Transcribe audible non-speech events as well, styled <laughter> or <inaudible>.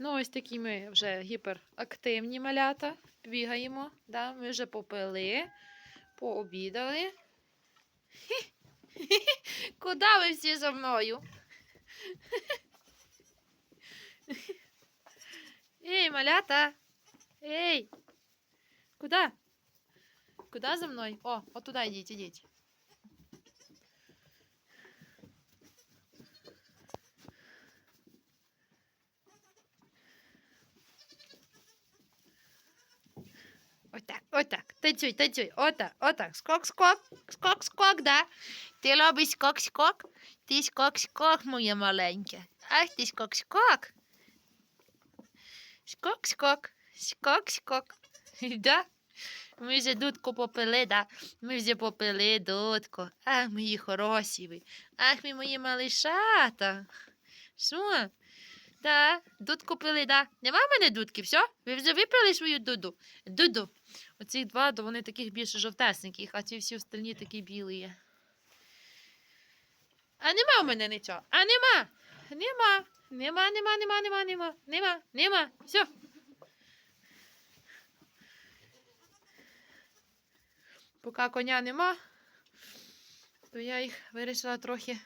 Ну, ось такі ми вже гіперактивні малята. Бігаємо. Да? Ми вже попили, пообідали. <laughs> Куди ви всі за мною? <laughs> Ей, малята! Ей! Куди? Куди за мною? О, от туди йдіть, ідіть. Отак, отак. Танцюй, танцюй. Отак, отак. Скок, скок. Скок, скок, да. Ти робиш скок, скок. Ти скок, скок, моє маленьке. Ах, ти скок, скок. Скок, скок. Скок, скок. <laughs> Да? Ми вже дудку попили, да? Ми вже попили дудку. Ах, мої хороші ви. Ах, ви мої малишата. Що? Да, дудку пили, да. Нема в мене дудки, все? Ви вже випили свою дуду? Дуду. Оці два, то вони таких більше жовтесеньких, а ці всі остальні такі білі. А нема в мене нічого. А нема. Нема. Нема, нема, нема, нема, нема. Нема, нема. Все. Поки коня нема, то я їх вирішила трохи